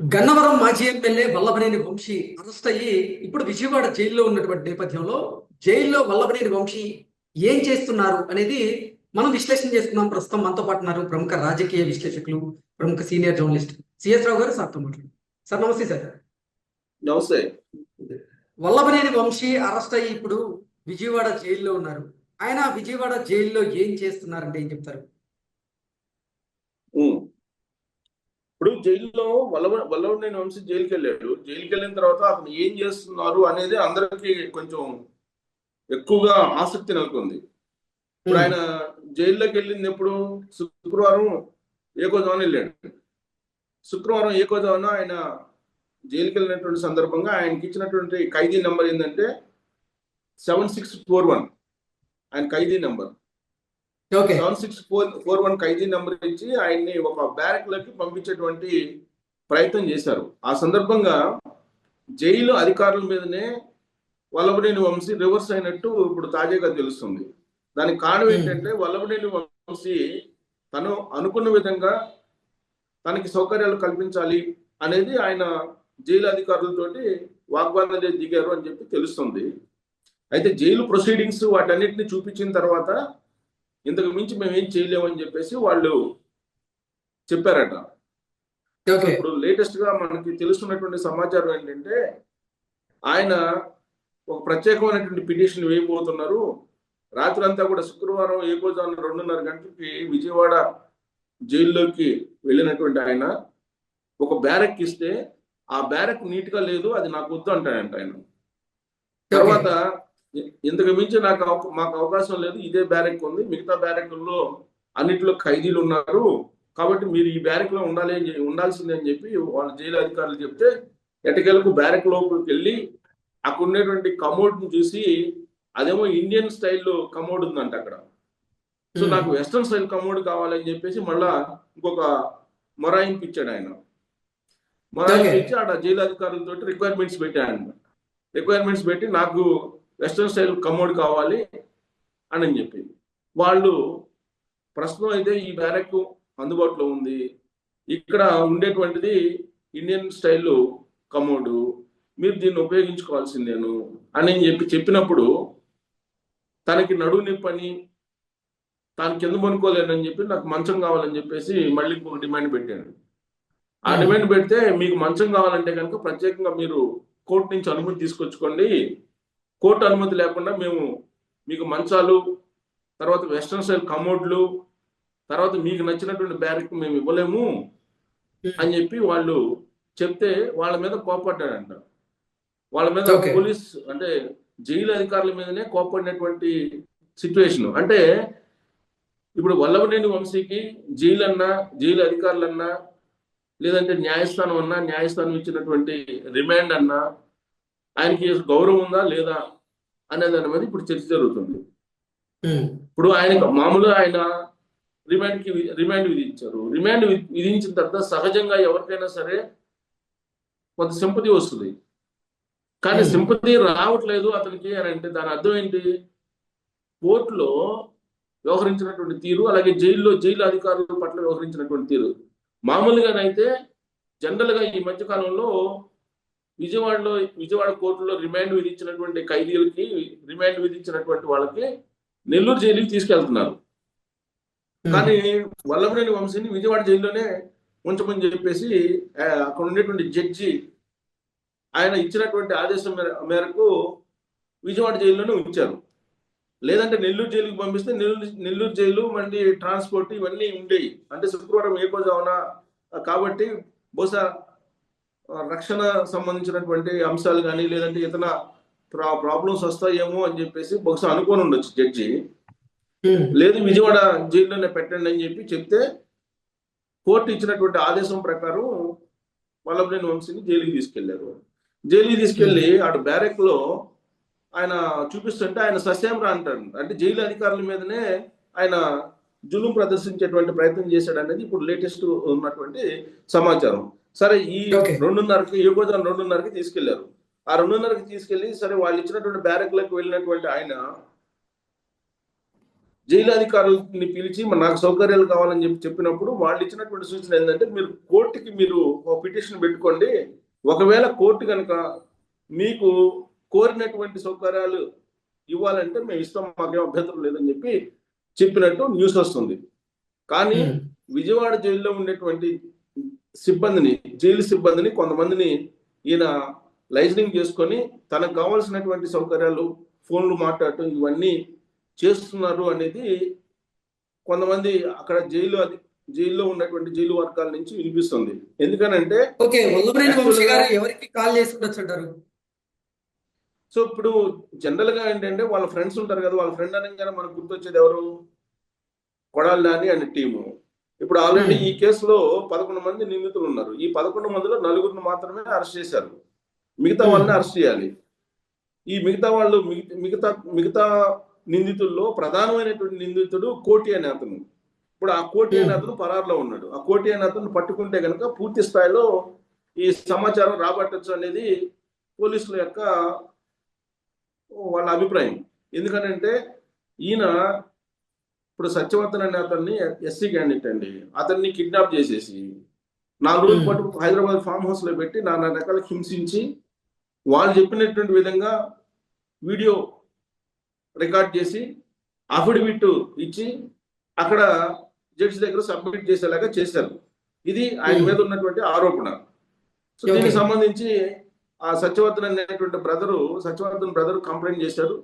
గన్నవరం మాజీ MLA Vallabhaneni Vamsi arrest అయ్యి ఇప్పుడు విజయవాడ జైల్లో ఉన్నటువంటి నేపథ్యంలో జైల్లో వల్లభనేని వంశీ ఏం చేస్తున్నారు అనేది మనం విశ్లేషణ చేసుకుందాం ప్రస్తుతం మనతో పాటు ఉన్నారు ప్రముఖ రాజకీయ విశ్లేషకులు ప్రముఖ సీనియర్ జర్నలిస్ట్ సిఎస్ రావు గారు సార్తో మాట్లాడు సార్ నమస్తే సార్. నమస్తే. వల్లభనేని వంశీ అరెస్ట్ అయ్యి ఇప్పుడు విజయవాడ జైల్లో ఉన్నారు. ఆయన విజయవాడ జైల్లో ఏం చేస్తున్నారంటే ఏం చెప్తారు? ఇప్పుడు జైల్లో వల్ల వల్లవనేని వంశీ జైలుకి వెళ్ళాడు జైలుకి వెళ్ళిన తర్వాత అతను ఏం చేస్తున్నారు అనేది అందరికి కొంచెం ఎక్కువగా ఆసక్తి నెలకొంది. ఇప్పుడు ఆయన జైల్లోకి వెళ్ళింది ఎప్పుడు శుక్రవారం ఏకోజామున వెళ్ళాడు. శుక్రవారం ఏకోజామున ఆయన జైలుకి వెళ్ళినటువంటి సందర్భంగా ఆయనకి ఇచ్చినటువంటి ఖైదీ నెంబర్ ఏంటంటే సెవెన్ సిక్స్ ఫోర్ వన్. ఆయన ఖైదీ number. Seven six four four one ఖైదీ నెంబర్ ఇచ్చి ఆయన్ని ఒక బ్యారక్లోకి పంపించేటువంటి ప్రయత్నం చేశారు. ఆ సందర్భంగా జైలు అధికారుల మీదనే వల్లభనేని వంశీ రివర్స్ అయినట్టు ఇప్పుడు తాజాగా తెలుస్తుంది. దానికి కారణం ఏంటంటే వల్లభనేని వంశీ తను అనుకున్న విధంగా తనకి సౌకర్యాలు కల్పించాలి అనేది ఆయన జైలు అధికారులతోటి వాగ్వాదం దిగారు అని చెప్పి తెలుస్తుంది. అయితే జైలు ప్రొసీడింగ్స్ వాటన్నిటిని చూపించిన తర్వాత ఇంతకు మించి మేము ఏం చేయలేమని చెప్పేసి వాళ్ళు చెప్పారట. ఇప్పుడు లేటెస్ట్గా మనకి తెలుస్తున్నటువంటి సమాచారం ఏంటంటే ఆయన ఒక ప్రత్యేకమైనటువంటి పిటిషన్ వేయబోతున్నారు. రాత్రి అంతా కూడా శుక్రవారం ఏకోజాను రెండున్నర గంటలకి విజయవాడ జైల్లోకి వెళ్ళినటువంటి ఆయన ఒక బ్యారక్ ఇస్తే ఆ బ్యారక్ నీట్గా లేదు అది నాకు వద్దు అంటాడంట ఆయన. తర్వాత ఇంతకు మించి నాకు మాకు అవకాశం లేదు. ఇదే బ్యారెక్ ఉంది. మిగతా బ్యారెక్ల్లో అన్నిట్లో ఖైదీలు ఉన్నారు. కాబట్టి మీరు ఈ బ్యారెక్లో ఉండాలి ఉండాల్సిందే అని చెప్పి వాళ్ళ జైలు అధికారులు చెప్తే ఎటకెలకు బ్యారెక్ లోపలికి వెళ్ళి అక్కడ ఉండేటువంటి కమోడ్ని చూసి అదేమో ఇండియన్ స్టైల్ కమోడ్ ఉందంట అక్కడ. సో. నాకు వెస్ట్రన్ స్టైల్ కమోడ్ కావాలని చెప్పేసి మళ్ళా ఇంకొక మొరాయింపు ఇచ్చాడు ఆయన. మొరాయింపు. ఇచ్చి ఆడ జైలు అధికారులతో రిక్వైర్మెంట్స్ పెట్టాడు. రిక్వైర్మెంట్స్ పెట్టి నాకు వెస్ట్రన్ స్టైల్ కమోడ్ కావాలి అని చెప్పి వాళ్ళు ప్రస్తుతం అయితే ఈ బ్యారెక్ అందుబాటులో ఉంది. ఇక్కడ ఉండేటువంటిది ఇండియన్ స్టైల్ కమోడు. మీరు దీన్ని ఉపయోగించుకోవాల్సిందేను అని చెప్పి చెప్పినప్పుడు తనకి నడువు నొప్పని తాను కింద పనుకోలేనని చెప్పి నాకు మంచం కావాలని చెప్పేసి మళ్ళీ ఇంకొక డిమాండ్ పెట్టాడు. ఆ Hmm. డిమాండ్ పెడితే మీకు మంచం కావాలంటే కనుక ప్రత్యేకంగా మీరు కోర్టు నుంచి అనుమతి తీసుకొచ్చుకోండి. కోర్టు అనుమతి లేకుండా మేము మీకు మంచాలు తర్వాత వెస్ట్రన్ స్టైల్ కమోడ్లు తర్వాత మీకు నచ్చినటువంటి బ్యారెక్ మేము ఇవ్వలేము అని చెప్పి వాళ్ళు చెప్తే వాళ్ళ మీద కోపడ్డాడంట వాళ్ళ మీద. పోలీస్ అంటే జైలు అధికారుల మీదనే కోపడినటువంటి సిచ్యువేషన్ అంటే ఇప్పుడు వల్లభనేని వంశీకి జైలు అన్నా జైలు అధికారులన్నా లేదంటే న్యాయస్థానం అన్నా న్యాయస్థానం ఇచ్చినటువంటి రిమాండ్ అన్నా ఆయనకి గౌరవం ఉందా లేదా అనే దాని మీద ఇప్పుడు చర్చ జరుగుతుంది. ఇప్పుడు ఆయన మామూలుగా ఆయన రిమాండ్కి రిమాండ్ విధించారు. రిమాండ్ విధించిన తర్వాత సహజంగా ఎవరికైనా సరే కొంత సింపతి వస్తుంది. కానీ. సింపతి రావట్లేదు అతనికి అని అంటే దాని అర్థం ఏంటి? కోర్టులో వ్యవహరించినటువంటి తీరు అలాగే జైల్లో జైలు అధికారుల పట్ల వ్యవహరించినటువంటి తీరు. మామూలుగానైతే జనరల్గా ఈ మధ్య కాలంలో విజయవాడలో విజయవాడ కోర్టులో రిమాండ్ విధించినటువంటి ఖైదీలకి రిమాండ్ విధించినటువంటి వాళ్ళకి నెల్లూరు జైలుకి తీసుకెళ్తున్నారు. కానీ వల్లభనేని వంశీని విజయవాడ జైల్లోనే ఉంచమని చెప్పేసి అక్కడ ఉండేటువంటి జడ్జి ఆయన ఇచ్చినటువంటి ఆదేశం మేర- మేరకు విజయవాడ జైల్లోనే ఉంచారు. లేదంటే నెల్లూరు జైలుకి పంపిస్తే నెల్లూరు నెల్లూరు జైలు మళ్ళీ ట్రాన్స్పోర్ట్ ఇవన్నీ ఉండేవి అంటే శుక్రవారం ఏ రోజు అవునా? కాబట్టి బహుశా రక్షణ సంబంధించినటువంటి అంశాలు కానీ లేదంటే ఇతర ప్రా ప్రాబ్లమ్స్ వస్తాయేమో అని చెప్పేసి బహుశా అనుకోని ఉండొచ్చు జడ్జి. ఉమ్. లేదు విజయవాడ జైల్లోనే పెట్టండి అని చెప్పి చెప్తే కోర్టు ఇచ్చినటువంటి ఆదేశం ప్రకారం వల్లభనేని వంశీని జైలుకి తీసుకెళ్ళారు. జైలుకి తీసుకెళ్ళి ఆడ బ్యారెక్లో ఆయన చూపిస్తుంటే ఆయన సస్యామరా అంటాడు అంటే జైలు అధికారుల మీదనే ఆయన జులుం ప్రదర్శించేటువంటి ప్రయత్నం చేశాడు అనేది ఇప్పుడు లేటెస్ట్ ఉన్నటువంటి సమాచారం. సరే ఈ. రెండున్నరకి ఏ రోజు రెండున్నరకి తీసుకెళ్ళారు. ఆ రెండున్నరకి తీసుకెళ్ళి సరే వాళ్ళు ఇచ్చినటువంటి బ్యారెక్లకు వెళ్ళినటువంటి ఆయన జైలు అధికారులని పిలిచి "మరి నాకు సౌకర్యాలు కావాలని చెప్పి చెప్పినప్పుడు వాళ్ళు ఇచ్చినటువంటి సూచన ఏంటంటే మీరు కోర్టుకి మీరు ఒక పిటిషన్ పెట్టుకోండి. ఒకవేళ కోర్టు కనుక మీకు కోరినటువంటి సౌకర్యాలు ఇవ్వాలంటే మేము ఇస్తాం మాకేం అభ్యంతరం లేదని చెప్పి చెప్పినట్టు న్యూస్ వస్తుంది. కానీ విజయవాడ జైల్లో ఉండేటువంటి సిబ్బందిని జైలు సిబ్బందిని కొంతమందిని ఈయన లైజనింగ్ చేసుకొని తనకు కావాల్సినటువంటి సౌకర్యాలు ఫోన్లు మాట్లాడటం ఇవన్నీ చేస్తున్నారు అనేది కొంతమంది అక్కడ జైలు అది జైల్లో ఉన్నటువంటి జైలు వర్గాల నుంచి వినిపిస్తుంది. ఎందుకనంటే ఎవరికి కాల్ చేసి అంటారు? సో ఇప్పుడు జనరల్గా ఏంటంటే వాళ్ళ ఫ్రెండ్స్ ఉంటారు కదా వాళ్ళ ఫ్రెండ్ అనగానే మనకు గుర్తొచ్చేది ఎవరు? Kodali and team. ఇప్పుడు ఆల్రెడీ Hmm. ఈ కేసులో పదకొండు మంది నిందితులు ఉన్నారు ఈ పదకొండు మందిలో నలుగురిని మాత్రమే అరెస్ట్ చేశారు మిగతా Hmm. వాళ్ళని అరెస్ట్ చేయాలి ఈ మిగతా వాళ్ళు మిగ- మిగతా మిగతా నిందితుల్లో ప్రధానమైనటువంటి నిందితుడు కోటి అనే అతను ఇప్పుడు ఆ కోటి అనే Hmm. అతను పరారులో ఉన్నాడు ఆ కోటి అనే అతను పట్టుకుంటే కనుక పూర్తి స్థాయిలో ఈ సమాచారం రాబట్టచ్చు అనేది పోలీసుల యొక్క వాళ్ళ అభిప్రాయం ఎందుకనంటే ఈయన ఇప్పుడు సత్యవర్ధన్ అనే అతన్ని ఎస్సీ క్యాండిడేట్ అండి అతన్ని కిడ్నాప్ చేసేసి నాలుగు రోజుల. పాటు హైదరాబాద్ ఫామ్ హౌస్లో పెట్టి నానా రకాల హింసించి వాళ్ళు చెప్పినటువంటి విధంగా వీడియో రికార్డ్ చేసి అఫిడవిట్ ఇచ్చి అక్కడ జడ్జి దగ్గర సబ్మిట్ చేసేలాగా చేశారు ఇది ఆయన. మీద ఉన్నటువంటి ఆరోపణ సో దీనికి. సంబంధించి ఆ సత్యవర్ధన్ అనేటువంటి బ్రదరు సత్యవర్ధన్ బ్రదర్ కంప్లైంట్ చేశారు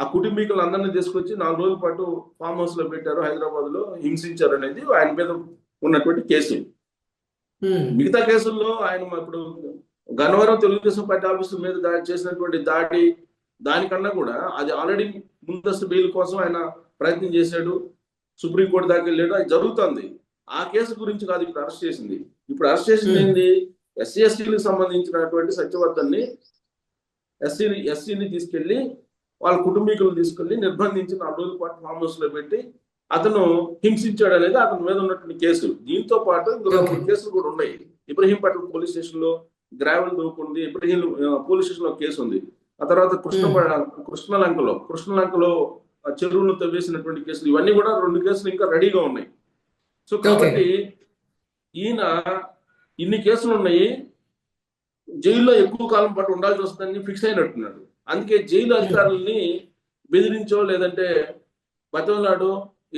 ఆ కుటుంబీకులు అందరినీ తీసుకొచ్చి నాలుగు రోజుల పాటు ఫామ్ హౌస్లో పెట్టారు హైదరాబాద్లో హింసించారు అనేది ఆయన మీద ఉన్నటువంటి కేసు. మిగతా కేసుల్లో ఆయన ఇప్పుడు గన్నవరం తెలుగుదేశం పార్టీ ఆఫీసు మీద దాడి చేసినటువంటి దాడి దానికన్నా కూడా అది ఆల్రెడీ ముందస్తు బెయిల్ కోసం ఆయన ప్రయత్నం చేశాడు. సుప్రీంకోర్టు దాకా వెళ్ళాడు. అది జరుగుతుంది. ఆ కేసు గురించి కాదు ఇప్పుడు అరెస్ట్ చేసింది. ఇప్పుడు అరెస్ట్ చేసింది. ఏంది? ఎస్సీ ఎస్టీలకు సంబంధించినటువంటి సత్యవర్ధన్ని ఎస్సీని ఎస్సీని తీసుకెళ్ళి వాళ్ళ కుటుంబీకులను తీసుకెళ్ళి నిర్బంధించి నాలుగు రోజుల పాటు ఫామ్ హౌస్లో పెట్టి అతను హింసించాడు అనేది అతని మీద ఉన్నటువంటి కేసు. దీంతో పాటు ఇంకో రెండు మూడు కేసులు కూడా ఉన్నాయి. ఇబ్రహీంపట్నం పోలీస్ స్టేషన్లో గ్రావెల్ దూకుంది. ఇబ్రహీం ఆ, పోలీస్ స్టేషన్లో కేసు ఉంది. ఆ తర్వాత కృష్ణ కృష్ణలంకలో కృష్ణలంకలో ఆ చెరువును తవ్వేసినటువంటి కేసులు ఇవన్నీ కూడా రెండు కేసులు ఇంకా రెడీగా ఉన్నాయి. సో కాబట్టి ఈయన ఇన్ని కేసులు ఉన్నాయి. జైల్లో ఎక్కువ కాలం పాటు ఉండాల్సి వస్తుందని ఫిక్స్ అయినట్టున్నాడు. అందుకే జైలు అధికారులని బెదిరించో లేదంటే బతంలాడు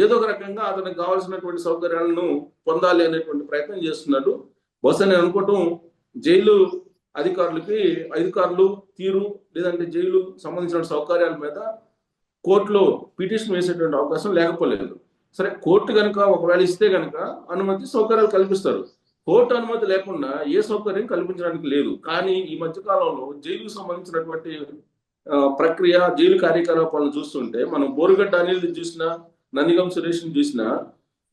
ఏదో ఒక రకంగా అతనికి కావాల్సినటువంటి సౌకర్యాలను పొందాలి అనేటువంటి ప్రయత్నం చేస్తున్నాడు. బహుశా నేను అనుకోవటం జైలు అధికారులకి అధికారులు తీరు లేదంటే జైలు సంబంధించిన సౌకర్యాల మీద కోర్టులో పిటిషన్ వేసేటువంటి అవకాశం లేకపోలేదు. సరే కోర్టు కనుక ఒకవేళ ఇస్తే కనుక అనుమతి సౌకర్యాలు కల్పిస్తారు. కోర్టు అనుమతి లేకుండా ఏ సౌకర్యం కల్పించడానికి లేదు. కానీ ఈ మధ్య కాలంలో జైలుకు సంబంధించినటువంటి ప్రక్రియ జైలు కార్యకలాపాలను చూస్తుంటే మనం బోరుగడ్డ అనిల్ చూసినా నందిగం సురేష్ చూసినా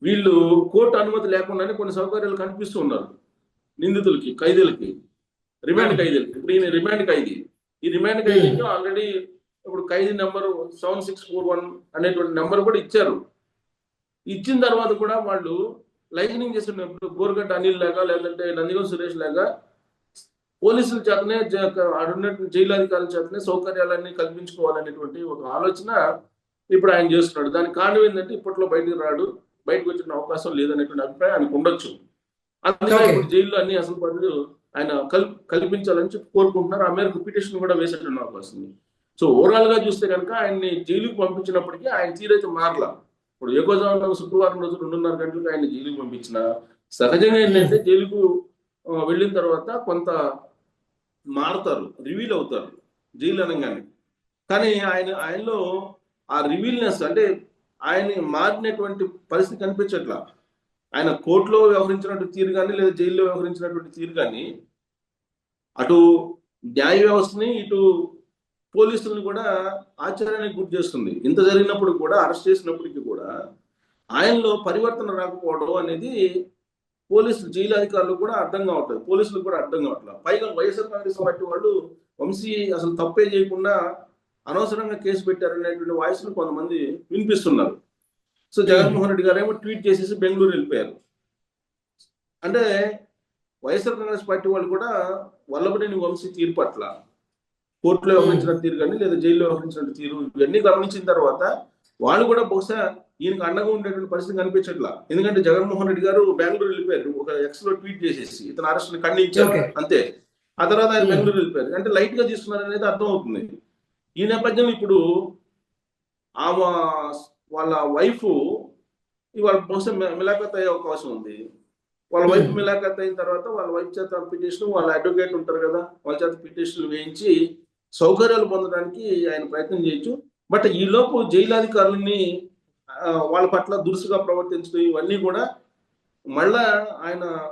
వీళ్ళు కోర్టు అనుమతి లేకుండానే కొన్ని సౌకర్యాలు కల్పిస్తూ ఉన్నారు. నిందితులకి ఖైదీలకి. రిమాండ్ ఖైదీలకి. ఇప్పుడు ఈయన రిమాండ్ ఖైదీ. ఈ రిమాండ్ ఖైదీకి ఆల్రెడీ ఇప్పుడు ఖైదీ number seven six four one అనేటువంటి నెంబర్ కూడా ఇచ్చారు. ఇచ్చిన తర్వాత కూడా వాళ్ళు లైజనింగ్ చేస్తున్నప్పుడు బోరుగడ్డ అనిల్ లాగా లేదంటే నందిగం సురేష్ లాగా పోలీసుల చేతనే ఆడున్నటువంటి జైలు అధికారుల చేతనే సౌకర్యాలన్నీ కల్పించుకోవాలనేటువంటి ఒక ఆలోచన ఇప్పుడు ఆయన చేస్తున్నాడు. దానికి కారణం ఏంటంటే ఇప్పట్లో బయటకు రాడు బయటకు వచ్చిన అవకాశం లేదనేటువంటి అభిప్రాయం ఆయనకు ఉండొచ్చు. అందుకే. ఇప్పుడు జైల్లో అన్ని అసలు పనులు ఆయన కల్ కల్పించాలని చెప్పి కోరుకుంటున్నారు. ఆ మేరకు పిటిషన్ కూడా వేసేటువంటి అవకాశం ఉంది. సో ఓవరాల్గా చూస్తే కనుక ఆయన్ని జైలుకు పంపించినప్పటికీ ఆయన తీరైతే మారలా. ఇప్పుడు ఏకోజామున శుక్రవారం రోజు రెండున్నర గంటలకు ఆయన జైలుకు పంపించిన. సహజంగా ఏంటంటే జైలుకు వెళ్ళిన తర్వాత కొంత మారుతారు రివీల్ అవుతారు జైలు అనగానే. కానీ ఆయన ఆయనలో ఆ రివీల్నెస్ అంటే ఆయన మారినటువంటి పరిస్థితి కనిపించట్లా. ఆయన కోర్టులో వ్యవహరించినటువంటి తీరు కానీ లేదా జైల్లో వ్యవహరించినటువంటి తీరు కానీ అటు న్యాయ వ్యవస్థని ఇటు పోలీసులను కూడా ఆశ్చర్యానికి గురి చేస్తుంది. ఇంత జరిగినప్పుడు కూడా అరెస్ట్ చేసినప్పటికీ కూడా ఆయనలో పరివర్తన రాకపోవడం అనేది పోలీసులు జైలు అధికారులు కూడా అర్థం కావట్లేదు. పోలీసులకు కూడా అర్థం కావట్లేదు. పైగా వైఎస్ఆర్ కాంగ్రెస్ పార్టీ వాళ్ళు వంశీ అసలు తప్పే చేయకుండా అనవసరంగా కేసు పెట్టారనేటువంటి వాయిస్ను కొంతమంది వినిపిస్తున్నారు. సో జగన్మోహన్ రెడ్డి గారు ఏమో ట్వీట్ చేసేసి బెంగళూరు వెళ్ళిపోయారు. అంటే వైఎస్ఆర్ కాంగ్రెస్ పార్టీ వాళ్ళు కూడా వల్లభనేని వంశీ తీరు పట్ల కోర్టులో వ్యవహరించిన తీరు కానీ లేదా జైల్లో వ్యవహరించిన తీరు ఇవన్నీ గమనించిన తర్వాత వాళ్ళు కూడా బహుశా ఈయనకు అండగా ఉండేటువంటి పరిస్థితి కనిపించట్లా. ఎందుకంటే జగన్మోహన్ రెడ్డి గారు బెంగళూరు వెళ్ళిపోయారు. ఒక ఎక్స్లో ట్వీట్ చేసేసి ఇతను అరెస్ట్ ఖండించారు. అంతే. ఆ తర్వాత ఆయన Hmm. బెంగళూరు వెళ్ళిపోయారు. అంటే లైట్గా తీసుకున్నారు అనేది అర్థం అవుతుంది ఈ నేపథ్యంలో ఇప్పుడు ఆమె వాళ్ళ వైఫ్ ఇవాళ బహుశా మిలాఖత్ అయ్యే అవకాశం ఉంది. వాళ్ళ వైఫ్ Hmm. మిలాఖత్ అయిన తర్వాత వాళ్ళ వైఫ్ చేత పిటిషన్ వాళ్ళ అడ్వకేట్ ఉంటారు కదా వాళ్ళ చేత పిటిషన్లు వేయించి సౌకర్యాలు పొందడానికి ఆయన ప్రయత్నం చేయొచ్చు. బట్ ఈ లోపు జైలు అధికారులని వాళ్ళ పట్ల దురుసుగా ప్రవర్తించడం ఇవన్నీ కూడా మళ్ళా ఆయన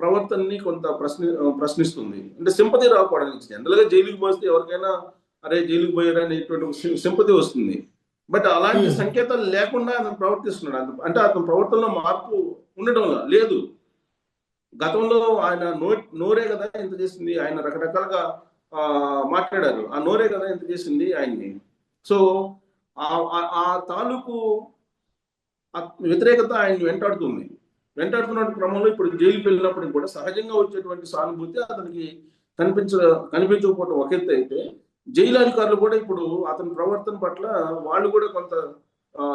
ప్రవర్తనని కొంత ప్రశ్ని ప్రశ్నిస్తుంది. అంటే సింపతి రాకపోవడం జనరల్గా జైలుకి పోస్తే ఎవరికైనా అరే జైలుకి పోయారా అనేటువంటి సింపతి వస్తుంది. బట్ అలాంటి Hmm. సంకేతాలు లేకుండా అతను ప్రవర్తిస్తున్నాడు. అంటే అతని ప్రవర్తనలో మార్పు ఉండడం లేదు. గతంలో ఆయన నో నోరే కదా ఇంత చేసింది. ఆయన రకరకాలుగా ఆ, మాట్లాడారు. ఆ నోరే కదా ఇంత చేసింది ఆయన్ని. సో ఆ- ఆ- ఆ తాలూకు వ్యతిరేకత ఆయన వెంటాడుతుంది. వెంటాడుతున్న క్రమంలో ఇప్పుడు జైలుకి వెళ్ళినప్పటికి కూడా సహజంగా వచ్చేటువంటి సానుభూతి అతనికి కనిపించ కనిపించకపోవడం ఒక ఎత్తు అయితే జైలు అధికారులు కూడా ఇప్పుడు అతని ప్రవర్తన పట్ల వాళ్ళు కూడా కొంత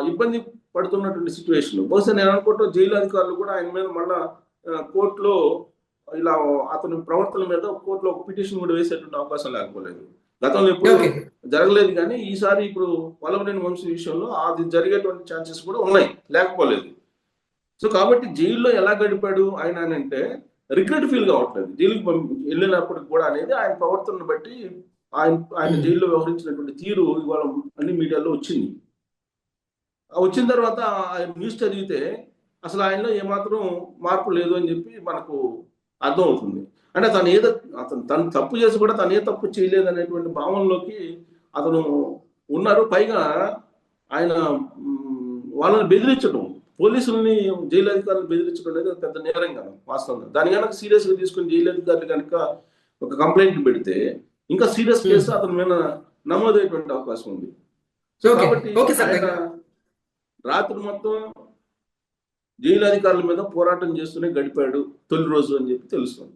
ఇబ్బంది పడుతున్నటువంటి సిచ్యువేషన్ బహుశా నేను అనుకుంటా జైలు అధికారులు కూడా ఆయన మీద మళ్ళా కోర్టులో ఇలా అతని ప్రవర్తన మీద కోర్టులో ఒక పిటిషన్ కూడా వేసేటువంటి అవకాశం లేకపోలేదు. గతంలో ఎప్పుడు జరగలేదు కానీ ఈసారి ఇప్పుడు వల్లభనేని వంశీ విషయంలో అది జరిగేటువంటి ఛాన్సెస్ కూడా ఉన్నాయి లేకపోలేదు. సో కాబట్టి జైల్లో ఎలా గడిపాడు ఆయన అని అంటే రిగ్రెట్ ఫీల్ కావట్లేదు. జైలుకి పంపి- వెళ్ళినప్పటికి కూడా అనేది ఆయన ప్రవర్తనను బట్టి ఆయన ఆయన Hmm. జైల్లో వ్యవహరించినటువంటి తీరు ఇవాళ అన్ని మీడియాలో వచ్చింది. వచ్చిన తర్వాత న్యూస్ చదివితే అసలు ఆయనలో ఏమాత్రం మార్పు లేదు అని చెప్పి మనకు అర్థం అవుతుంది అంటే తను ఏదో అతను తను తప్పు చేసి కూడా తను ఏ తప్పు చేయలేదు అనేటువంటి భావనలోకి అతను ఉన్నారు. పైగా ఆయన వాళ్ళని బెదిరించడం పోలీసుల్ని జైలు అధికారులు బెదిరించడం అనేది పెద్ద నేరం కదా వాస్తవంగా. దాని కనుక సీరియస్గా తీసుకుని జైలు అధికారులు కనుక ఒక కంప్లైంట్ పెడితే ఇంకా సీరియస్ Hmm. కేసు అతని మీద నమోదయ్యేటువంటి అవకాశం ఉంది. కాబట్టి రాత్రి మొత్తం జైలు అధికారుల మీద పోరాటం చేస్తూనే గడిపాడు తొలి రోజు అని చెప్పి తెలుస్తుంది.